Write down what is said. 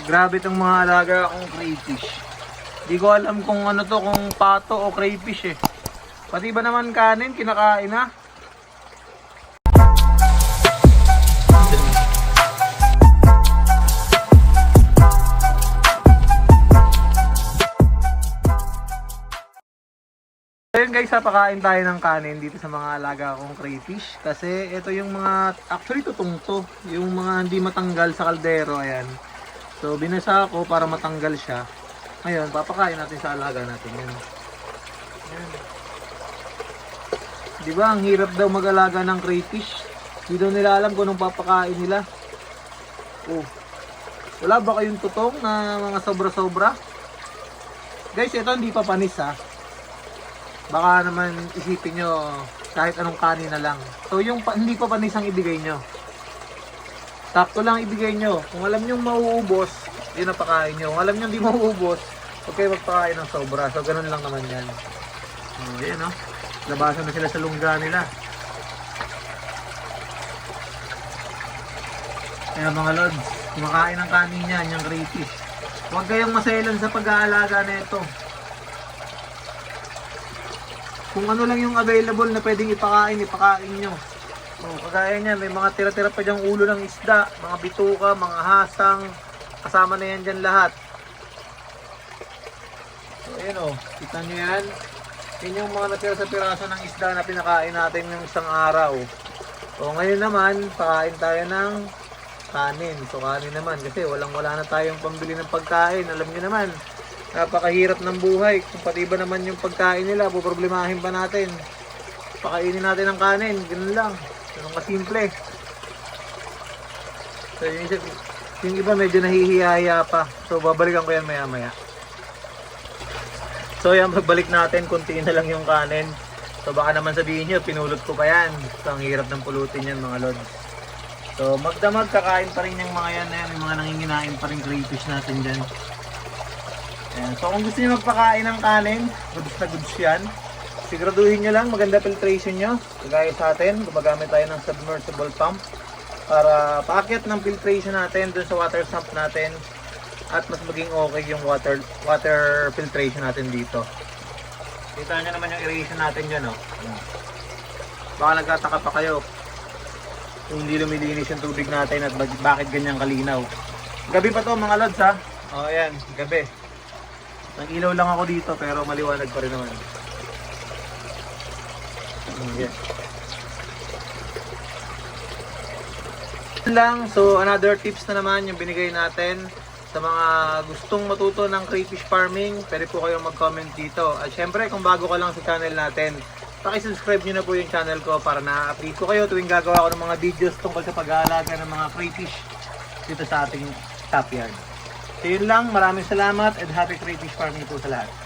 Grabe itong mga alaga akong crayfish. Di ko alam kung ano to, kung pato o crayfish eh. Pati ba naman kanin, kinakain na? Ayun guys, papakain tayo ng kanin dito sa mga alaga kong crayfish. Kasi ito yung mga, actually tutong to. Yung mga hindi matanggal sa kaldero, ayan. So binasa ko para matanggal siya. Ngayon, papakain natin sa alaga natin yun. Ayan. Di ba, ang hirap daw mag-alaga ng crayfish. Hindi daw nila alam kung anong papakain nila. Oh. Wala ba kayong tutong na mga sobra-sobra? Guys, ito hindi pa panis ha baka naman isipin nyo kahit anong kanin na lang. So yung hindi pa panis ang ibigay nyo. Sakto lang ibigay nyo. Kung alam nyo mauubos, yun ang pakain nyo. Kung alam nyo hindi mauubos, huwag kayo magpakain ng sobra. So ganun lang naman yan. Oh, yan no. Labasan na sila sa lungga nila. Kaya mga lods, kumakain ng kanin yan, yung crayfish. Huwag kayong maselan sa pag-aalaga na ito kung ano lang yung available na pwedeng ipakain, ipakain nyo. Oh, kagaya niyan, may mga tira-tira pa diyang ulo ng isda, mga bituka, mga hasang, kasama na yan dyan lahat. So, ayun o, kita nyo yan. Yan yung mga natira sa piraso ng isda na pinakain natin yung isang araw. So, ngayon naman, pakain tayo ng kanin. So, kanin naman, kasi walang-wala na tayong pambili ng pagkain. Alam nyo naman, napakahirap ng buhay. Kung pati ba naman yung pagkain nila, poproblemahin pa natin. Pakainin natin ng kanin, ganun lang. Ganun kasimple. So yung, isa, yung iba medyo nahihiyaya pa. So babalikan ko yan maya maya. So yan, pagbalik natin, kunti na lang yung kanin. So baka naman sabihin nyo, pinulot ko pa yan. So ang hirap ng pulutin yan mga lods. So magdamag kakain pa rin yung mga yan na yan. Yung mga nanginginain pa rin crayfish natin dyan. Ayan. So kung gusto niyo magpakain ng kanin, goods na goods yan. Siguraduhin nyo lang maganda filtration nyo. Kagaya sa atin, gumagamit tayo ng submersible pump para paakyat ng filtration natin dun sa water sump natin at mas maging okay yung water water filtration natin dito. Kita nyo naman yung aeration natin dyan, oh. Ayan. Baka nagtataka pa kayo kung hindi lumilinis yung tubig natin at bak- bakit ganyan kalinaw. Gabi pa to mga lods ha. O oh, ayan, gabi. Nag-ilaw lang ako dito pero maliwanag pa rin naman. Yun lang, so another tips na naman yung binigay natin sa mga gustong matuto ng crayfish farming, pwede po kayong mag-comment dito. At syempre, kung bago ka lang sa channel natin, pakisubscribe nyo na po yung channel ko para na-update ko kayo tuwing gagawa ko ng mga videos tungkol sa pag-aalaga ng mga crayfish dito sa ating top yard. So yun lang, maraming salamat and happy crayfish farming po sa lahat.